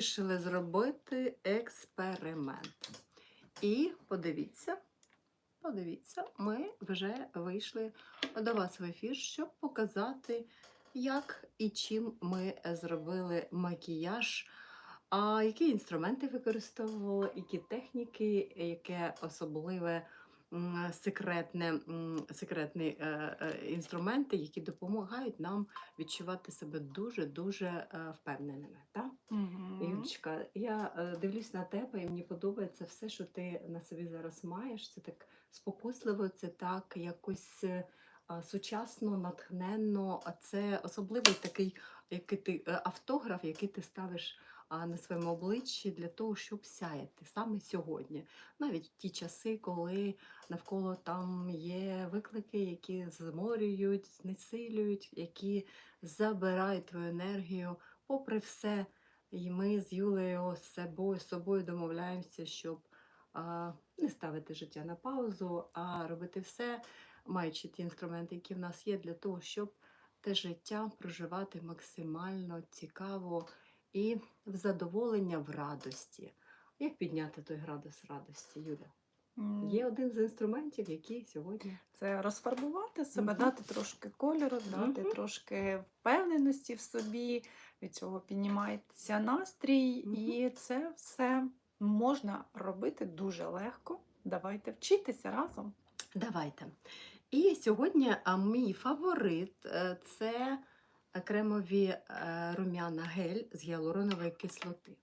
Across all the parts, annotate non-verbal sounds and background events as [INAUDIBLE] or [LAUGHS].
вирішили зробити експеримент. І подивіться, подивіться, ми вже вийшли до вас в ефір, щоб показати, як і чим ми зробили макіяж, а які інструменти використовували, які техніки, яке особливе секретне, секретні е, е, інструменти, які допомагають нам відчувати себе дуже-дуже е, впевненими. Так? Мгм. Юлічка, я е, дивлюсь на тебе, і мені подобається все, що ти на собі зараз маєш. Це так спокусливо, це так якось е, сучасно, натхненно. А це особливий такий який ти, е, автограф, який ти ставиш на своєму обличчі для того, щоб сяяти саме сьогодні. Навіть в ті часи, коли навколо там є виклики, які зморюють, знесилюють, які забирають твою енергію, попри все. І ми з Юлею з собою, з собою домовляємося, щоб а, не ставити життя на паузу, а робити все, маючи ті інструменти, які в нас є, для того, щоб те життя проживати максимально цікаво і в задоволення в радості. Як підняти той градус радості, Юля? Є один з інструментів, який сьогодні Це розфарбувати себе, Мгм. дати трошки кольору, дати Мгм. трошки впевненості в собі. Від цього піднімається настрій, Мгм. і це все можна робити дуже легко. Давайте вчитися разом. Давайте. І сьогодні мій фаворит е, це кремові е, рум'яна гель з гіалуронової кислоти.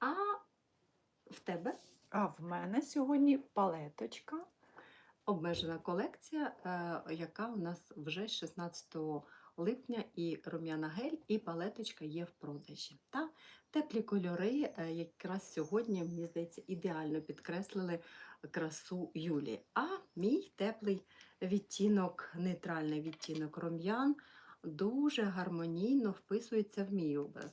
А в тебе А в мене сьогодні палеточка. обмежена колекція, е, яка у нас вже з 16 липня, і рум'яна гель, і палеточка є в продажі. Та теплі кольори е, якраз сьогодні, мені здається, ідеально підкреслили красу Юлі. А мій теплий відтінок, нейтральний відтінок рум'ян дуже гармонійно вписується в мій образ.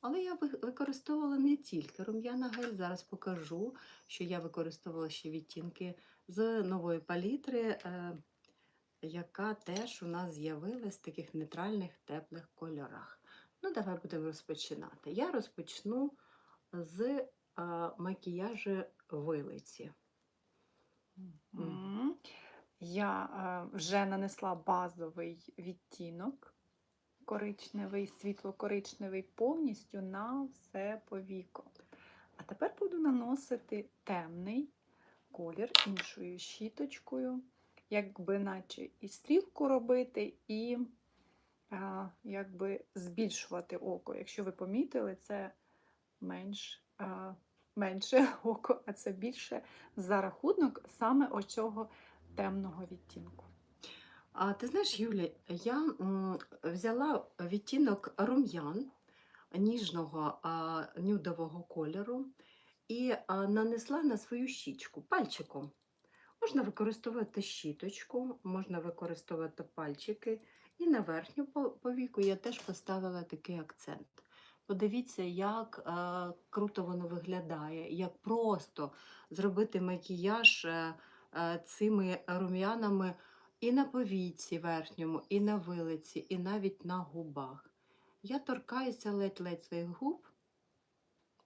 Але я використовувала не тільки рум'яна гель. Зараз покажу, що я використовувала ще відтінки з нової палітри, е, яка теж у нас з'явилась в таких нейтральних теплих кольорах. Ну, давай будемо розпочинати. Я розпочну з е, макіяжу вилиці. Мгм. Я е, вже нанесла базовий відтінок коричневий, світло-коричневий повністю на все повіко. А тепер буду наносити темний колір іншою щіточкою, якби наче і стрілку робити, і а, якби збільшувати око. Якщо ви помітили, це менш, а, менше [LAUGHS] око, а це більше за рахунок саме оцього темного відтінку. А ти знаєш, Юлі, я взяла відтінок рум'ян ніжного нюдового кольору і нанесла на свою щічку пальчиком. Можна використовувати щіточку, можна використовувати пальчики. І на верхню повіку я теж поставила такий акцент. Подивіться, як е, круто воно виглядає, як просто зробити макіяж е, цими рум'янами і на повіці верхньому, і на вилиці, і навіть на губах. Я торкаюся ледь-ледь своїх губ,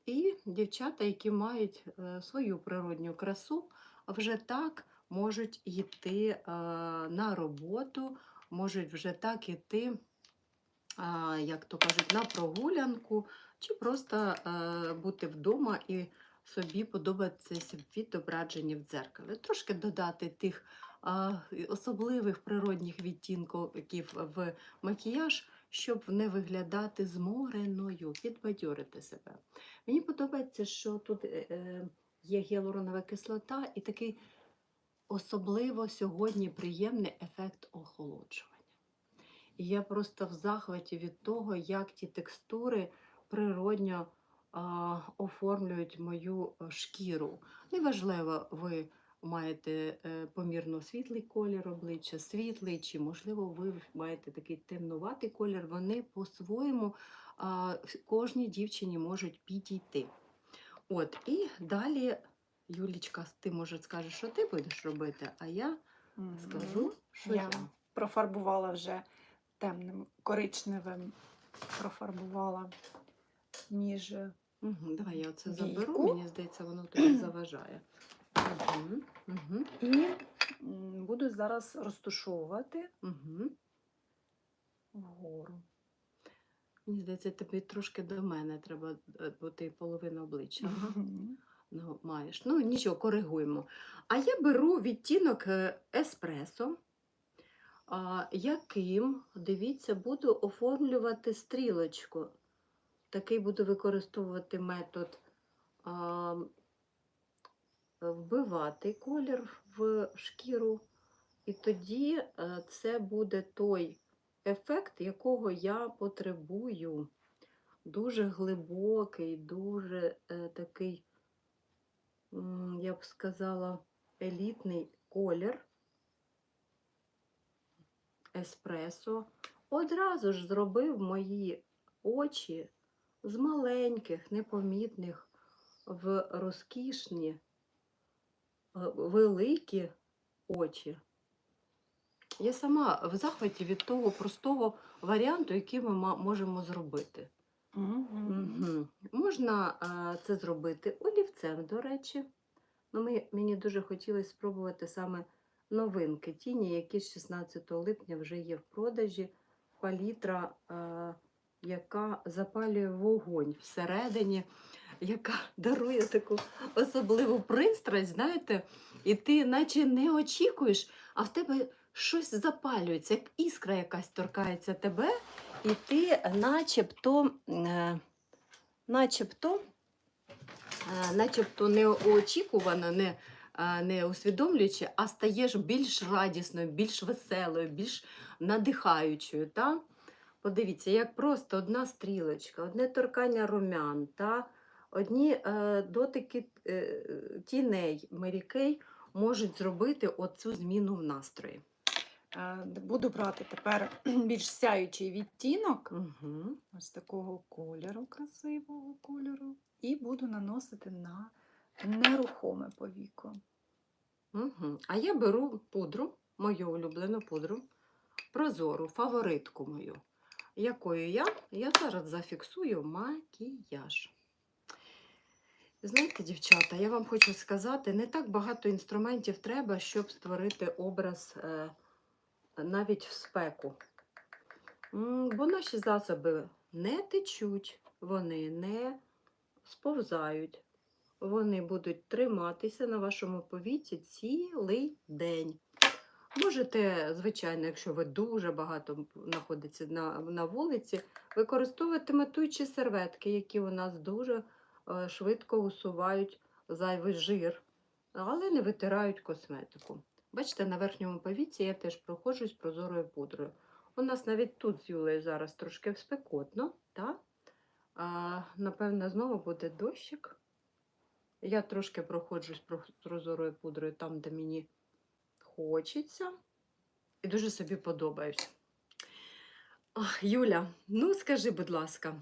і дівчата, які мають е, свою природню красу, вже так можуть йти е, на роботу, можуть вже так йти, як то кажуть, на прогулянку, чи просто е, бути вдома і собі подобатися відображення в дзеркалі. Трошки додати тих а, особливих природних відтінків в макіяж, щоб не виглядати змореною, підбадьорити себе. Мені подобається, що тут е, е, є гіалуронова кислота і такий особливо сьогодні приємний ефект охолоджування. І я просто в захваті від того, як ті текстури природньо оформлюють мою е, шкіру. Неважливо, ви маєте е, помірно світлий колір обличчя, світлий, чи, можливо, ви маєте такий темнуватий колір, вони по-своєму кожній дівчині можуть підійти. От, і далі, Юлічка, ти може скажеш, що ти будеш робити, а я скажу, що Я я. профарбувала вже темним коричневим, профарбувала між Угу, давай я оце Війку. заберу, мені здається, воно тобі [CLEARS THROAT] заважає. Угу, угу, І буду зараз розтушовувати угу. вгору. Мені здається, тобі трошки до мене треба, е, бо ти половину обличчя Мгм. ну, маєш. Ну, нічого, коригуємо. А я беру відтінок е, еспресо, яким, дивіться, буду оформлювати стрілочку. Такий буду використовувати метод а, вбивати колір в шкіру. І тоді е, це буде той ефект, якого я потребую. Дуже глибокий, дуже е, такий, я б сказала, елітний колір еспресо. Одразу ж зробив мої очі з маленьких, непомітних в розкішні, е, великі очі. Я сама в захваті від того простого варіанту, який ми можемо зробити. Мгм. Угу. Можна а, це зробити олівцем, до речі. Ну, ми, мені дуже хотілося спробувати саме новинки тіні, які з 16 липня вже є в продажі. Палітра, а, яка запалює вогонь всередині, яка [LAUGHS] дарує таку особливу пристрасть, знаєте, і ти наче не очікуєш, а в тебе щось запалюється, як іскра якась торкається тебе, і ти начебто, е, начебто, е, начебто неочікувано, не, е, не усвідомлюючи, а стаєш більш радісною, більш веселою, більш надихаючою. Та? Подивіться, як просто одна стрілочка, одне торкання румян, та? одні е, дотики е, тіней Мері-Кей можуть зробити оцю зміну в настрої. Е, Буду брати тепер [CLEARS THROAT] більш сяючий відтінок, Угу. ось такого кольору, красивого кольору, і буду наносити на нерухоме повіко. Угу. А я беру пудру, мою улюблену пудру, прозору, фаворитку мою, якою я, я зараз зафіксую макіяж. Знаєте, дівчата, я вам хочу сказати, не так багато інструментів треба, щоб створити образ е, навіть в спеку. Бо наші засоби не течуть, вони не сповзають. Вони будуть триматися на вашому повіці цілий день. Можете, звичайно, якщо ви дуже багато знаходитеся на, на вулиці, використовувати матуючі серветки, які у нас дуже е, швидко усувають зайвий жир, але не витирають косметику. Бачите, на верхньому повіці я теж проходжусь прозорою пудрою. У нас навіть тут з Юлею зараз трошки спекотно, так? А, напевно, знову буде дощик. Я трошки проходжусь прозорою пудрою там, де мені хочеться. І дуже собі подобаюсь. Ах, Юля, ну скажи, будь ласка,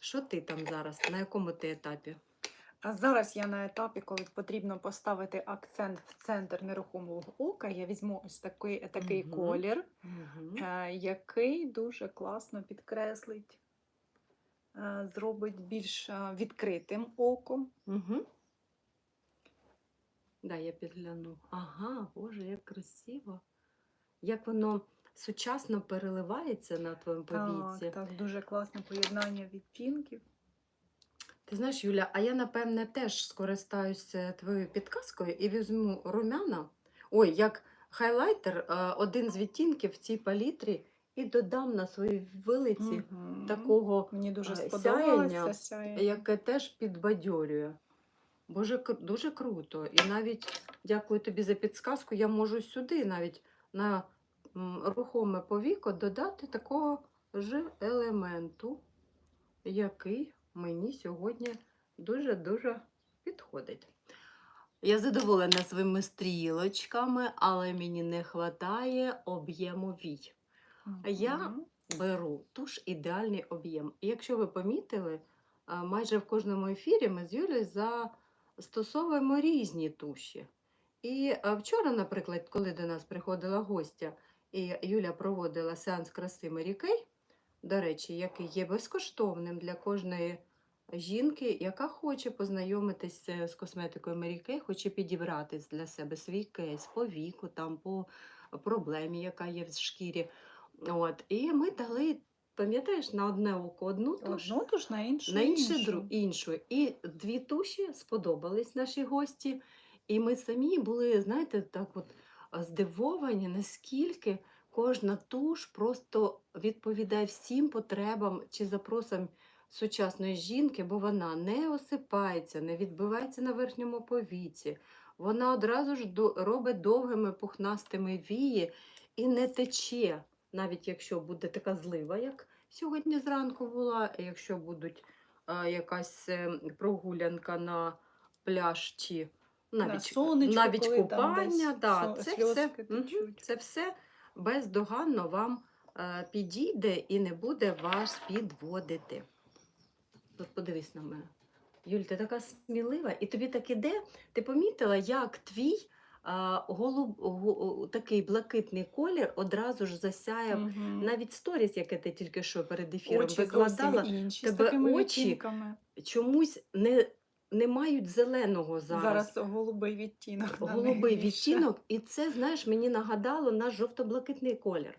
що ти там зараз? На якому ти етапі? А зараз я на етапі, коли потрібно поставити акцент в центр нерухомого ока, я візьму ось такий, такий Мгм. колір, Угу. який дуже класно підкреслить, е, зробить більш е, відкритим око. Угу. Да, я підгляну. Ага, Боже, як красиво. Як воно сучасно переливається на твоєму повіці. Так, так, дуже класне поєднання відтінків. Ти знаєш, Юля, а я напевне теж скористаюся твоєю підказкою і візьму румяна. Ой, як хайлайтер, е, один з відтінків в цій палітрі, і додам на своїй вилиці Мгм. такого, Мені дуже е, сяєння, сяєння. яке теж підбадьорює. Боже, дуже круто. І навіть дякую тобі за підсказку. Я можу сюди навіть на рухоме повіко додати такого ж елементу, який мені сьогодні дуже-дуже підходить. Я задоволена своїми стрілочками, але мені не вистачає об'єму вій. я-. Беру туш ідеальний об'єм. І якщо ви помітили, майже в кожному ефірі ми з Юлею застосовуємо різні туші. І вчора, наприклад, коли до нас приходила гостя, і Юля проводила сеанс краси Мері Кей, до речі, який є безкоштовним для кожної жінки, яка хоче познайомитися з косметикою Kay, хоче підібрати для себе свій кейс по віку, там, по проблемі, яка є в шкірі. От. І ми дали, пам'ятаєш, на одне око одну туш, Одну туш на іншу. на інше іншу. дру, іншу. І дві туші сподобались нашій гості. І ми самі були, знаєте, так от а, здивовані, наскільки кожна туш просто відповідає всім потребам чи запросам сучасної жінки, бо вона не осипається, не відбивається на верхньому повіці. Вона одразу ж до- робить довгими пухнастими вії і не тече, навіть якщо буде така злива, як сьогодні зранку була, якщо будуть а, якась е, прогулянка на пляж чи навіть, сонечку, навіть коли купання, да, це, все, це все бездоганно вам е, підійде і не буде вас підводити. От подивись на мене. Юль, ти така смілива, і тобі так іде. Ти помітила, як твій голуб, го- такий блакитний колір одразу ж засяяв. Мгм. Навіть сторіс, яке ти тільки що перед ефіром Очі викладала, інші, тебе очі відтінками. чомусь не, не мають зеленого зараз. Зараз, голубий відтінок. Голубий відтінок, і це, знаєш, мені нагадало наш жовто-блакитний колір.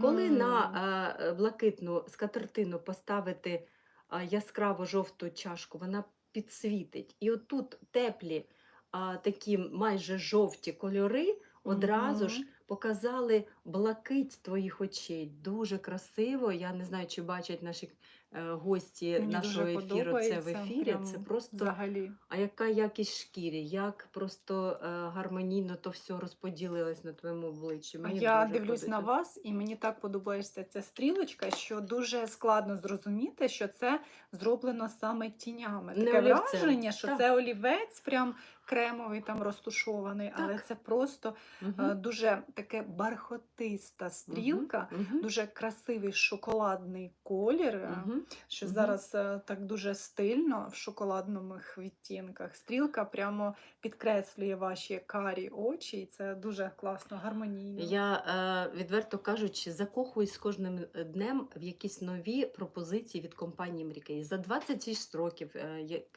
Коли на е, блакитну скатертину поставити а, яскраво жовту чашку, вона підсвітить. І отут теплі а, такі майже жовті кольори одразу ж показали блакить твоїх очей. Дуже красиво. Я не знаю, чи бачать наші е, гості Мені нашого ефіру це в ефірі. Це просто Взагалі. а яка якість шкірі, як просто е, гармонійно то все розподілилось на твоєму обличчі. Мені Я дивлюсь на вас, і мені так подобається ця стрілочка, що дуже складно зрозуміти, що це зроблено саме тінями. Не Таке враження, що Так. це олівець, прям кремовий там розтушований, але це просто е, дуже таке бархотиста стрілка. Мгм. Дуже красивий шоколадний колір, Мгм. що Мгм. зараз е, так дуже стильно в шоколадних відтінках. Стрілка прямо підкреслює ваші карі очі, і це дуже класно, гармонійно. Я відверто кажучи, закохуюсь з кожним днем в якісь нові пропозиції від компанії Мрікей. За 26 років,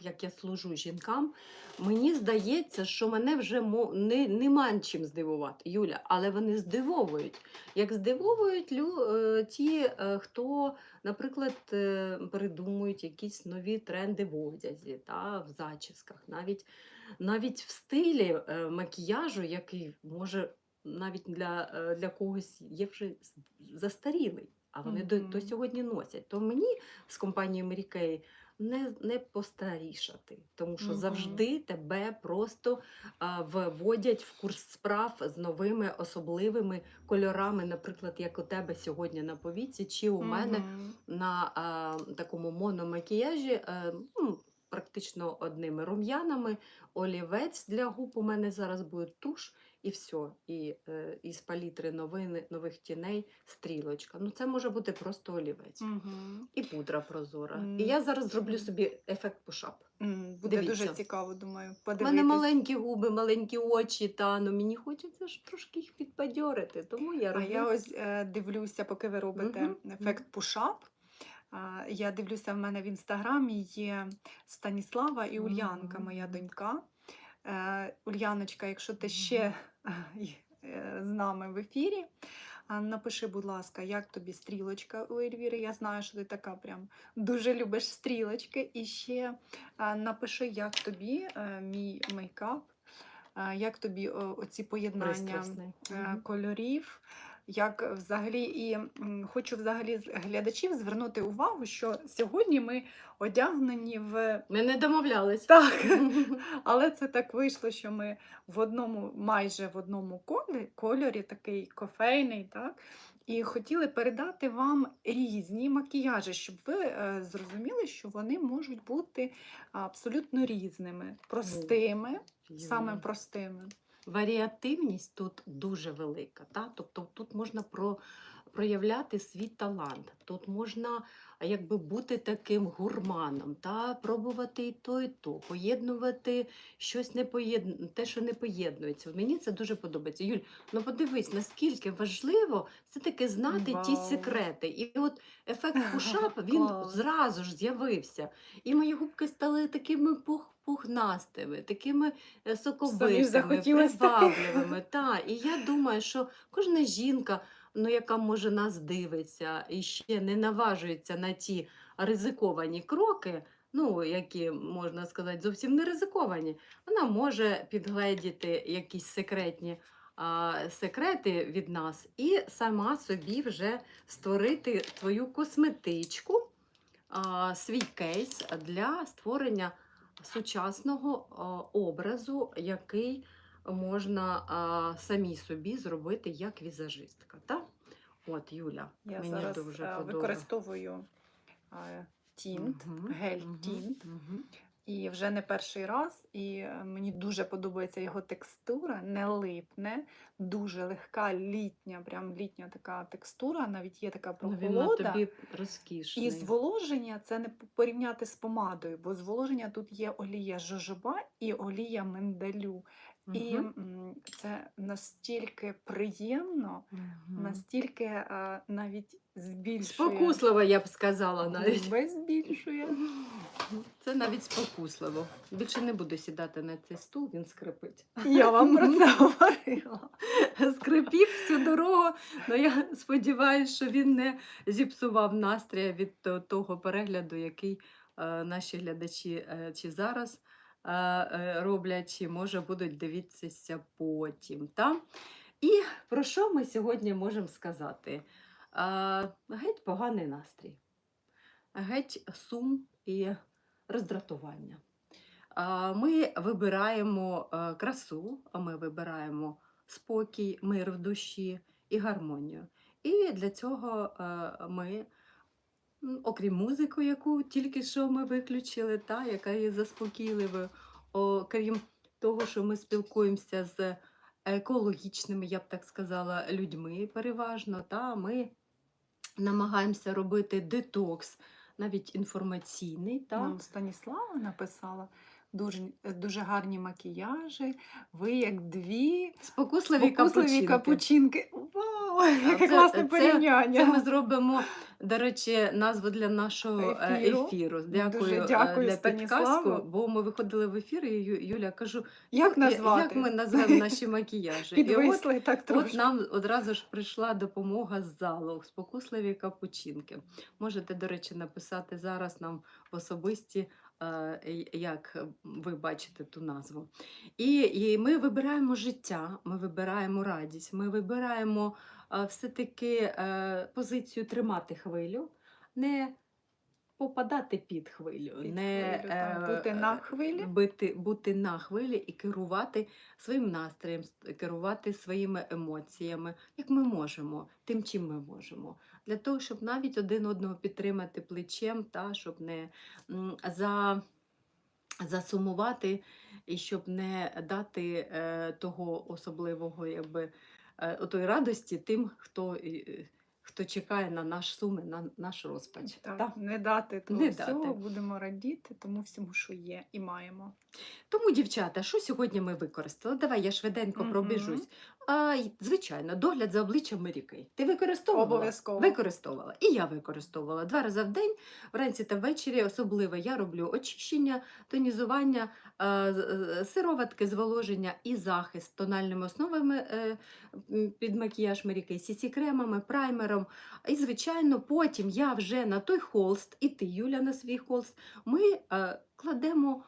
як я служу жінкам, мені здається, що мене вже мо- не, нема чим здивувати, Юля, але вони здивовують. Як здивовують лю, е, ті, е, хто, наприклад, е, придумують якісь нові тренди в одязі, та, в зачісках, навіть, навіть в стилі макіяжу, який може навіть для, для когось є вже застарілий, а вони до, до сьогодні носять. То мені з компанією Mary Kay не, не постарішати, тому що Мгм. завжди тебе просто а, вводять в курс справ з новими особливими кольорами, наприклад, як у тебе сьогодні на повіці, чи у мене на а, такому мономакіяжі. е, ну, Практично одними рум'янами, олівець для губ у мене зараз буде туш, і все. І е, із палітри новини, нових тіней стрілочка. Ну, це може бути просто олівець. Мгм. І пудра прозора. М. І я зараз зроблю собі ефект пушап. М, Буде дуже цікаво, думаю. У мене маленькі губи, маленькі очі, та ну мені хочеться ж трошки їх підбадьорити. Тому я А я ось е, дивлюся, поки ви робите Мгм, ефект пушап. Я дивлюся, в мене в інстаграмі є Станіслава і Ульянка, моя донька. Е, Ульяночка, якщо ти ще з нами в ефірі, напиши, будь ласка, як тобі стрілочка у Ельвіри. Я знаю, що ти така прям дуже любиш стрілочки. І ще напиши, як тобі е, мій мейкап, е, як тобі оці поєднання Пристрасний. е, кольорів. Як взагалі, і хочу взагалі з- глядачів звернути увагу, що сьогодні ми одягнені в Ми не домовлялись. так, [LAUGHS] але це так вийшло, що ми в одному, майже в одному кольорі, кольорі такий кофейний, так. І хотіли передати вам різні макіяжі, щоб ви е, зрозуміли, що вони можуть бути абсолютно різними, простими, саме простими. Варіативність тут дуже велика. Та? Тобто тут можна про, проявляти свій талант. Тут можна якби бути таким гурманом, та пробувати і то, і то, поєднувати щось не поєдну, те, що не поєднується. Мені це дуже подобається. Юль, ну подивись, наскільки важливо все-таки знати ті секрети. І от ефект [LAUGHS] пушап він зразу ж з'явився. І мої губки стали такими пух, пухнастими, такими е, соковитими, привабливими. [LAUGHS] Та. І я думаю, що кожна жінка, ну, яка може нас дивиться і ще не наважується на ті ризиковані кроки, ну, які, можна сказати, зовсім не ризиковані, вона може підгледіти якісь секретні а, секрети від нас і сама собі вже створити твою косметичку, а, свій кейс для створення сучасного образу, який можна а, самій собі зробити як візажистка. Та? От, Юля, Я мені зараз дуже е, подобається. використовую тінт, Мгм, гель мгм, тінт. мгм. І вже не перший раз, і е, мені дуже подобається його текстура, не липне, дуже легка літня, прям літня така текстура, навіть є така Ну, він прохолода. тобі розкішний. І зволоження це не порівняти з помадою, бо зволоження тут є олія жожоба і олія миндалю. І Мгм. це настільки приємно, Мгм. настільки е, навіть збільшує. Спокусливо, я б сказала навіть. Губи збільшує. Це навіть спокусливо. Більше не буду сідати на цей стул, він скрипить. Я вам про це [LAUGHS] говорила. [LAUGHS] Скрипів всю дорогу. Ну я сподіваюся, що він не зіпсував настрій від того перегляду, який е, наші глядачі е, чи зараз е, роблять, чи може будуть дивитися потім. Та? І про що ми сьогодні можемо сказати? Геть поганий настрій, геть сум і роздратування. Ми вибираємо красу, а ми вибираємо спокій, мир в душі і гармонію. І для цього е, ми, окрім музику, яку тільки що ми виключили, та, яка є заспокійливою, окрім того, що ми спілкуємося з екологічними, я б так сказала, людьми переважно, та, ми намагаємося робити детокс, навіть інформаційний. Та, Нам Станіслава написала дуже, дуже гарні макіяжі. Ви як дві Спокусливі, спокусливі капучинки. капучинки. Вау, яке це- класне це- порівняння. Це ми зробимо, до речі, назву для нашого е, Ефіру. ефіру. Дякую, Дуже е, дякую, для підказку, бо ми виходили в ефір, і Юля кажу, Як «Ну, назвати? як ми назвемо наші макіяжі? І от, Підвисли так от нам одразу ж прийшла допомога з залу, спокусливі капучинки. Можете, до речі, написати зараз нам в особисті, е, як ви бачите ту назву. І, і ми вибираємо життя, ми вибираємо радість, ми вибираємо е, все-таки е, позицію тримати хвилю, не попадати під хвилю, Під не хвилю, так, е, бути на хвилі. бути, бути на хвилі і керувати своїм настроєм, керувати своїми емоціями, як ми можемо, тим, чим ми можемо. Для того, щоб навіть один одного підтримати плечем, та, щоб не за, засумувати і щоб не дати е, того особливого якби, е, отої радості тим, хто, е, хто чекає на наш сум, на наш розпач. Так, та. Не дати того Не всього, дати. будемо радіти тому всьому, що є і маємо. Тому, дівчата, що сьогодні ми використали? Давай я швиденько Мгм. пробіжусь. А, звичайно, догляд за обличчям Маріки. Ти використовувала? Обов'язково. Використовувала. І я використовувала два рази в день, вранці та ввечері. Особливо я роблю очищення, тонізування, е, сироватки, зволоження і захист тональними основами е, під макіяж Маріки, сісі кремами, праймером. І, звичайно, потім я вже на той холст, і ти, Юля, на свій холст, ми е, кладемо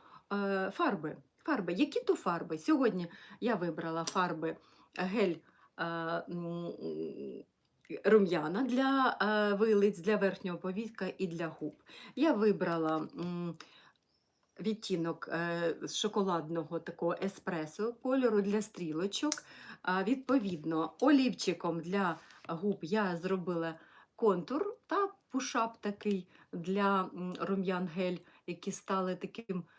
фарби. Фарби. Які то фарби? Сьогодні я вибрала фарби е, гель е, рум'яна для е, вилиць, для верхнього повітка і для губ. Я вибрала м, відтінок е, шоколадного такого еспресо кольору для стрілочок. А, відповідно, олівчиком для губ я зробила контур та пушап такий для рум'ян гель, які стали таким е,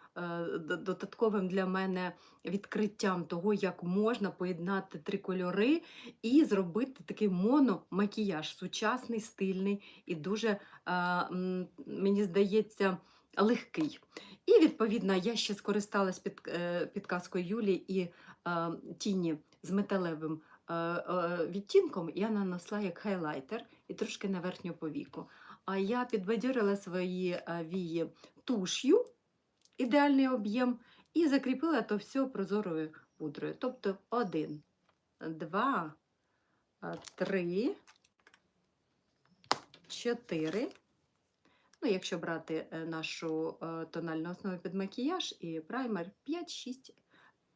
додатковим для мене відкриттям того, як можна поєднати три кольори і зробити такий мономакіяж, сучасний, стильний і дуже, е, мені здається, легкий. І відповідно я ще скористалась під, е, підказкою Юлі і е, тіні з металевим е, е, відтінком. Я нанесла як хайлайтер і трошки на верхню повіку. А я підбадьорила свої е, вії туш'ю, ідеальний об'єм, і закріпила то все прозорою пудрою. Тобто один, два, е, три, чотири. Ну, якщо брати е, нашу е, тональну основу під макіяж і праймер 5-6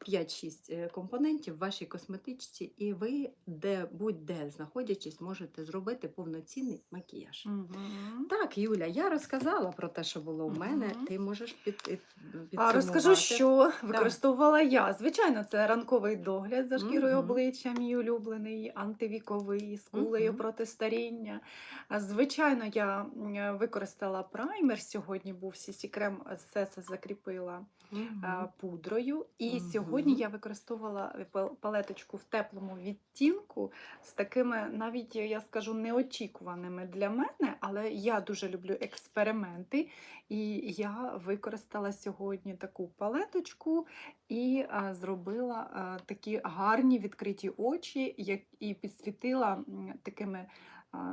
5-6 е, компонентів в вашій косметичці, і ви де будь-де знаходячись, можете зробити повноцінний макіяж. Мгм. Так, Юля, я розказала про те, що було в мене. Мгм. Ти можеш під, під, А розкажу, що використовувала я. Звичайно, це ранковий догляд за шкірою Мгм. обличчя, мій улюблений, антивіковий, з кулею Мгм. проти старіння. Звичайно, я використала праймер. Сьогодні був CC крем, все це закріпила е, пудрою. І Мгм. сьогодні я використовувала палеточку в теплому відтінку з такими, навіть я скажу, неочікуваними для мене, але я дуже люблю експерименти. І я використала сьогодні таку палеточку і а, зробила а, такі гарні відкриті очі, як і підсвітила такими.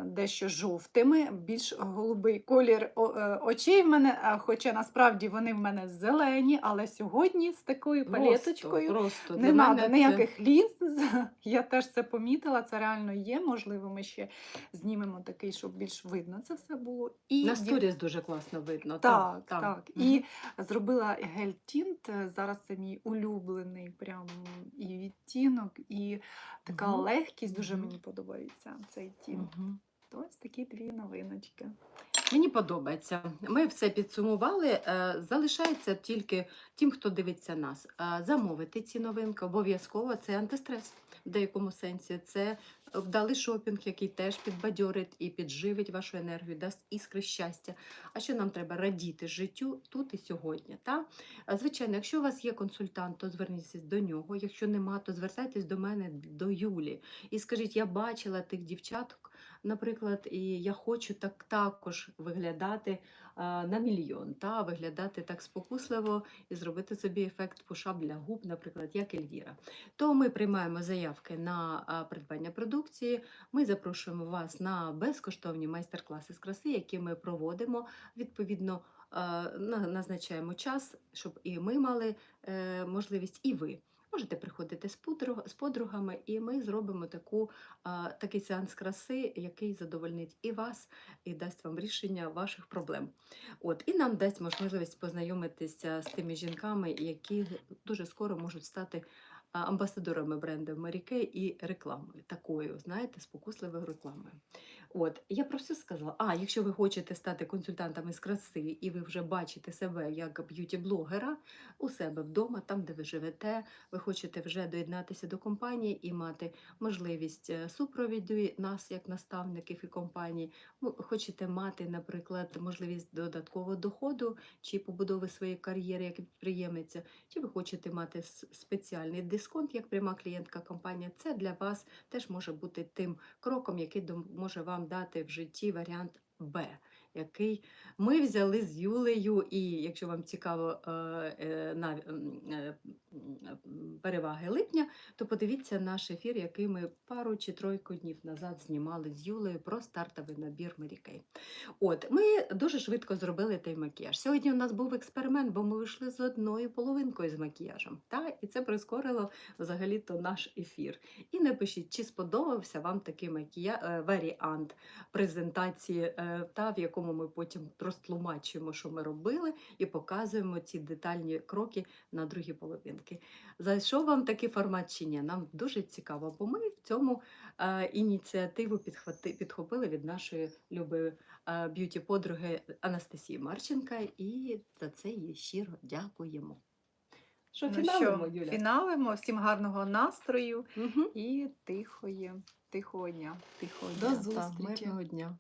Дещо жовтими, більш голубий колір е, очей в мене, хоча насправді вони в мене зелені, але сьогодні з такою палеточкою Просто, просто. не треба це- ніяких лінз. [LAUGHS] Я теж це помітила, це реально є. Можливо, ми ще знімемо такий, щоб більш видно це все було. І На сторіс дуже класно видно. так, там, так. Мгм. І зробила гель-тінт. Зараз це мій улюблений прям і відтінок, і така Мгм. легкість. Дуже Мгм. мені подобається цей тінт. Мгм. Ось такі дві новиночки. Мені подобається. Ми все підсумували. Е, Залишається тільки тим, хто дивиться нас. Е, Замовити ці новинки. Обов'язково це антистрес в деякому сенсі. Це вдалий шопінг, який теж підбадьорить і підживить вашу енергію, дасть іскри щастя. А що нам треба радіти життю тут і сьогодні. Та? Е, Звичайно, якщо у вас є консультант, то зверніться до нього. Якщо нема, то звертайтесь до мене, до Юлі. І скажіть, я бачила тих дівчаток, наприклад, і я хочу так також виглядати а, на мільйон, та виглядати так спокусливо і зробити собі ефект пушап для губ, наприклад, як Ельвіра. То ми приймаємо заявки на а, придбання продукції. Ми запрошуємо вас на безкоштовні майстер-класи з краси, які ми проводимо. Відповідно, на- назначаємо час, щоб і ми мали е, можливість, і ви. Можете приходити з, подругами, і ми зробимо таку, такий сеанс краси, який задовольнить і вас, і дасть вам рішення ваших проблем. От, і нам дасть можливість познайомитися з тими жінками, які дуже скоро можуть стати амбасадорами бренду Kay і рекламою, такою, знаєте, спокусливою рекламою. От, я про все сказала. А, якщо ви хочете стати консультантами з краси, і ви вже бачите себе як б'юті-блогера у себе вдома, там, де ви живете, ви хочете вже доєднатися до компанії і мати можливість е, супровіду нас як наставників і компаній. Ну, хочете мати, наприклад, можливість додаткового доходу чи побудови своєї кар'єри як підприємиця, чи ви хочете мати спеціальний дисконт як пряма клієнтка компанія. Це для вас теж може бути тим кроком, який може вам дати в житті варіант Б. Який ми взяли з Юлею, і якщо вам цікаво е, е, е, переваги липня, то подивіться наш ефір, який ми пару чи тройку днів назад знімали з Юлею про стартовий набір Kay. От, ми дуже швидко зробили той макіяж. Сьогодні у нас був експеримент, бо ми вийшли з одною половинкою з макіяжем. Та? І це прискорило взагалі-то наш ефір. І напишіть, чи сподобався вам такий макія... варіант презентації, та, в якому ми потім розтлумачуємо, що ми робили, і показуємо ці детальні кроки на другі половинки. Зайшов вам такий формат чи ні? Нам дуже цікаво, бо ми в цьому е, ініціативу підхвати, підхопили від нашої любої е, б'юті-подруги Анастасії Марченка, і за це їй щиро дякуємо. Що Ну фіналимо, що, Юля? фіналимо. Всім гарного настрою Угу. і тихої, тихого дня. Тихо, До дня та мирного дня.